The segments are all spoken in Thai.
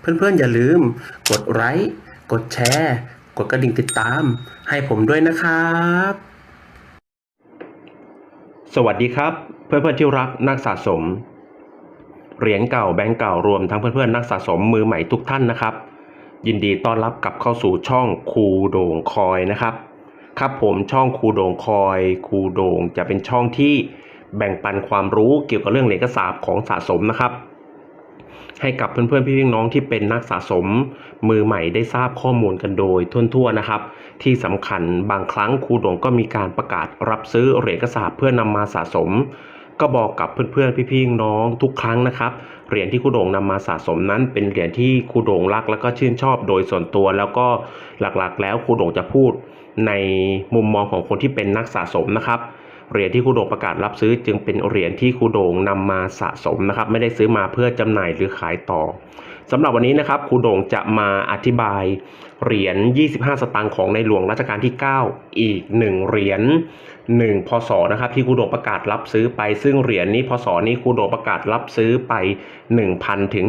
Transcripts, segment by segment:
เพื่อนๆอย่าลืม กดไลค์กดแชร์ กดกระดิ่งติดตาม ให้ผมด้วยนะครับ สวัสดีครับ เพื่อนๆที่รักนักสะสม เหรียญเก่าแบงก์เก่ารวมทั้งเพื่อนๆนักสะสมมือใหม่ทุกท่านนะครับ ยินดีต้อนรับกลับเข้าสู่ช่องคูโด่งคอยนะครับ ครับผมช่องคูโด่งคอยคูโด่งจะเป็นช่องที่แบ่งปันความรู้เกี่ยวกับเรื่องเหรียญกระสาบของสะสมนะครับ ให้กับเพื่อนๆพี่ๆน้องที่เป็นนักสะสมมือใหม่ได้ทราบข้อมูลกันโดยทั่วๆนะครับ ที่สำคัญบางครั้งครูโด่งก็มีการประกาศรับซื้อเหรียญกระสาบเพื่อนำมาสะสม ก็บอกกับเพื่อนๆพี่ๆน้องทุกครั้งนะครับเหรียญที่ครูโด่งนำมาสะสมนั้น เป็นเหรียญที่ครูโด่งรัก แล้วก็ชื่นชอบโดยส่วนตัว แล้วก็หลักๆ แล้วครูโด่งจะพูดในมุมมองของคนที่เป็นนักสะสมนะครับ เหรียญที่ครูโด่งประกาศรับซื้อ จึงเป็นเหรียญที่ครูโด่งนำมาสะสมนะครับ ไม่ได้ซื้อมาเพื่อจำหน่ายหรือขายต่อสำหรับวันนี้นะครับครูโด่งจะมาอธิบายเหรียญ 25 สตางค์ของในหลวงรัชกาลที่ 9 อีก 1 เหรียญ 1พศนะครับที่คูโดประกาศรับซื้อไป ซึ่งเหรียญนี้พศนี้คูโดประกาศรับซื้อไป 1,000 ถึง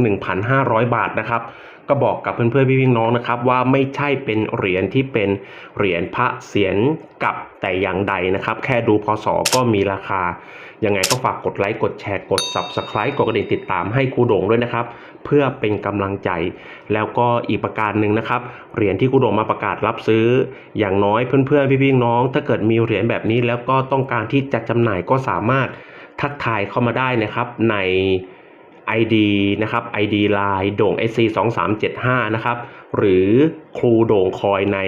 1,500 บาทนะครับก็บอกกับเพื่อนๆพี่ๆน้องนะครับว่าไม่ใช่เป็นเหรียญที่เป็นเหรียญพระเสียรกับแต่อย่างใดนะครับ แค่ดูพศก็มีราคา ยังไงก็ฝากกดไลค์กดแชร์กด Subscribe กดกระดิ่งติดตามให้ครูโด่งด้วยนะครับ เพื่อเป็นกำลังใจ แล้วก็อีกประการหนึ่งนะครับเหรียญที่ครูโด่งมาประกาศรับซื้อ อย่างน้อยเพื่อนๆพี่ๆน้องถ้าเกิดมีเหรียญแบบนี้แล้วก็ต้องการที่จะจำหน่ายก็สามารถทักทายเข้ามาได้นะครับใน ID นะครับ ID Line โด่ง SC 2 3 7 5นะครับ หรือครูโด่งคอยใน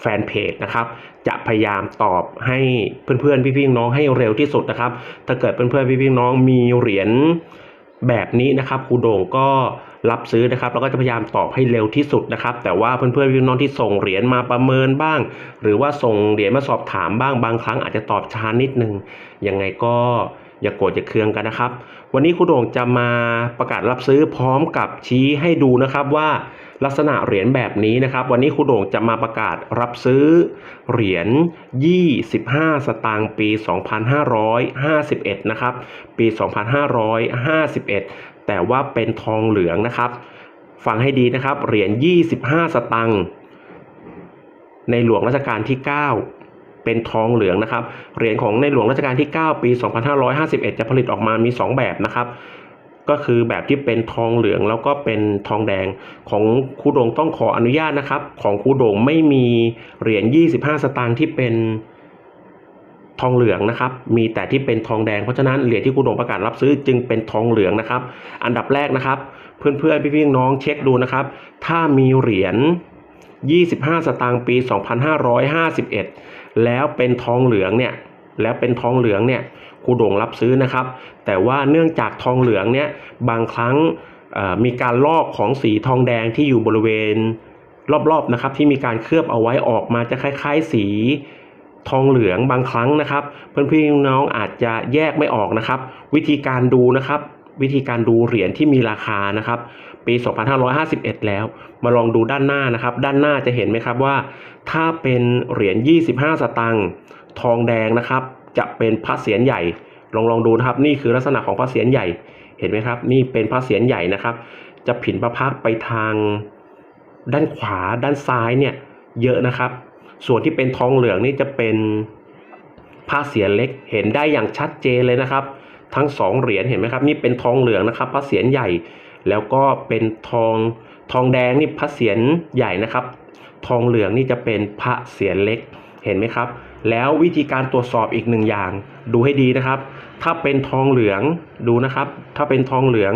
แฟนเพจนะครับ จะพยายามตอบให้เพื่อนๆพี่ๆน้องให้เร็วที่สุดนะครับ ถ้าเกิดเพื่อนๆพี่ๆน้องมีเหรียญแบบนี้นะครับครูโด่งก็รับซื้อนะครับแล้วก็จะพยายามตอบให้เร็วที่สุดนะครับ แต่ว่าเพื่อนๆพี่น้องที่ส่งเหรียญมาประเมินบ้าง หรือว่าส่งเหรียญมาสอบถามบ้างบางครั้งอาจจะตอบช้านิดนึงยังไงก็อย่าโกรธอย่าเคืองกันนะครับ วันนี้ครูโด่งจะมาประกาศรับซื้อพร้อมกับชี้ให้ดูนะครับว่า ลักษณะเหรียญแบบนี้นะครับ วันนี้ครูโด่งจะมาประกาศรับซื้อเหรียญ 25 สตางค์ปี 2551 นะครับ ปี 2551 แต่ว่าเป็นทองเหลืองนะครับ ฟังให้ดีนะครับ เหรียญ 25 สตางค์ในหลวงรัชกาลที่ 9เป็นทองเหลืองนะครับ เหรียญของในหลวงรัชกาลที่ 9 ปี 2551 จะผลิตออกมามี 2 แบบนะครับ ก็คือแบบที่เป็นทองเหลืองแล้วก็เป็นทองแดงของคูโด่งต้องขออนุญาตนะครับ ของคูโด่งไม่มีเหรียญ 25 สตางค์ที่เป็นทองเหลืองนะครับมีแต่ที่เป็นทองแดงเพราะฉะนั้นเหรียญที่ครูโดงประกาศรับซื้อจึงเป็นทองเหลืองนะครับ อันดับแรกนะครับ เพื่อนๆพี่ๆน้องเช็คดูนะครับ ถ้ามีเหรียญ 25 สตางค์ปี 2551 แล้วเป็นทองเหลืองเนี่ยแล้วเป็นทองเหลืองเนี่ย ครูโด่งรับซื้อนะครับ แต่ว่าเนื่องจากทองเหลืองเนี่ยบางครั้งมีการลอกของสีทองแดงที่อยู่บริเวณรอบๆนะครับ ที่มีการเคลือบเอาไว้ออกมาจะคล้าย ๆ สีทองเหลืองบางครั้งนะครับ เพื่อนพี่น้องอาจจะแยกไม่ออกนะครับ วิธีการดูนะครับ วิธีการดูเหรียญที่มีราคานะครับ ปี 2551 แล้ว มาลองดูด้านหน้านะครับ ด้านหน้าจะเห็นไหมครับว่า ถ้าเป็นเหรียญ25 สตางค์ทองแดงนะครับ จะเป็นพระเศียรใหญ่ ลองลองดูนะครับ นี่คือลักษณะของพระเศียรใหญ่ เห็นไหมครับ นี่เป็นพระเศียรใหญ่นะครับ จะผินพระพักไปทางด้านขวาด้านซ้ายเนี่ยเยอะนะครับ ส่วนที่เป็นทองเหลืองนี่จะเป็นพระเศียรเล็ก เห็นได้อย่างชัดเจนเลยนะครับ ทั้งสองเหรียญเห็นไหมครับ นี่เป็นทองเหลืองนะครับ พระเศียรใหญ่ แล้วก็เป็นทองทองแดงนี่พระเศียรใหญ่นะครับ ทองเหลืองนี่จะเป็นพระเศียรเล็ก เห็นไหมครับ แล้ววิธีการตรวจสอบอีกหนึ่งอย่าง ดูให้ดีนะครับ ถ้าเป็นทองเหลืองดูนะครับ ถ้าเป็นทองเหลือง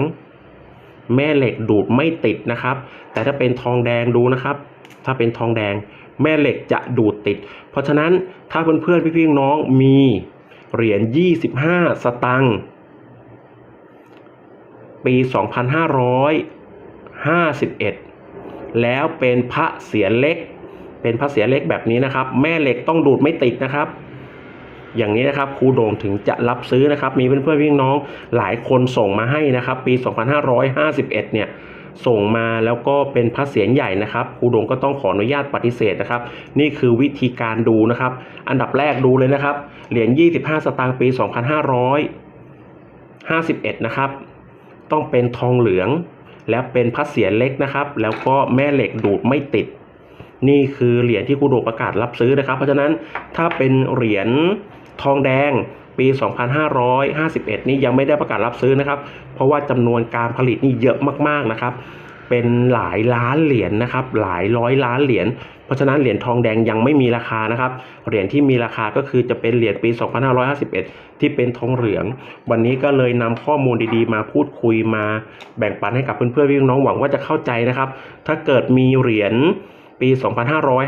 แม่เหล็กดูดไม่ติดนะครับ แต่ถ้าเป็นทองแดงดูนะครับ ถ้าเป็นทองแดง แม่เหล็กจะดูดติด เพราะฉะนั้นถ้าเพื่อนๆพี่ๆน้องมีเหรียญ 25 สตังค์ปี 2551 แล้วเป็นพระเสียรเล็ก เป็นพระเสียรเล็กแบบนี้นะครับ แม่เหล็กต้องดูดไม่ติดนะครับ อย่างนี้นะครับครูโด่งถึงจะรับซื้อนะครับ มีเพื่อนๆพี่น้องหลายคนส่งมาให้นะครับ ปี 2551 เนี่ยส่งมาแล้วก็เป็นพระเศียรใหญ่นะครับครูโด่งก็ต้องขออนุญาตปฏิเสธนะครับ นี่คือวิธีการดูนะครับ อันดับแรกดูเลยนะครับ เหรียญ 25 สตางค์ปี 2551 นะครับ ต้องเป็นทองเหลือง แล้วเป็นพัดเสียเล็กนะครับ แล้วก็แม่เหล็กดูดไม่ติด นี่คือเหรียญที่ครูโดประกาศรับซื้อนะครับ เพราะฉะนั้นถ้าเป็นเหรียญทองแดงปี 2551 นี่ยังไม่ได้ประกาศรับซื้อนะครับ เพราะว่าจำนวนการผลิตนี่เยอะมากๆนะครับ เป็นหลายล้านเหรียญนะครับ หลายร้อยล้านเหรียญ เพราะฉะนั้นเหรียญทองแดงยังไม่มีราคานะครับ เหรียญที่มีราคาก็คือจะเป็นเหรียญปี 2551 ที่เป็นทองเหลือง วันนี้ก็เลยนำข้อมูลดีๆ มาพูดคุยมาแบ่งปันให้กับเพื่อนๆพี่น้องหวังว่าจะเข้าใจนะครับ ถ้าเกิดมีเหรียญ ปี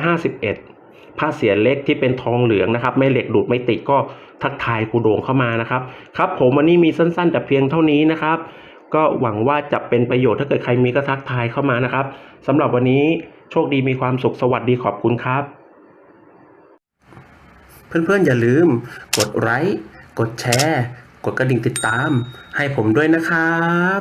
2551 ผ้าเสียเล็กที่เป็นทองเหลืองนะครับ ไม่เหล็กดูดไม่ติดก็ทักทายครูโด่งเข้ามานะครับ ครับผมวันนี้มีสั้นๆ แต่เพียงเท่านี้นะครับ ก็หวังว่าจะเป็นประโยชน์ถ้าเกิดใครมีก็ทักทายเข้ามานะครับสำหรับวันนี้โชคดีมีความสุขสวัสดีขอบคุณครับ เพื่อนๆอย่าลืม กดไลค์กดแชร์ กดกระดิ่งติดตาม ให้ผมด้วยนะครับ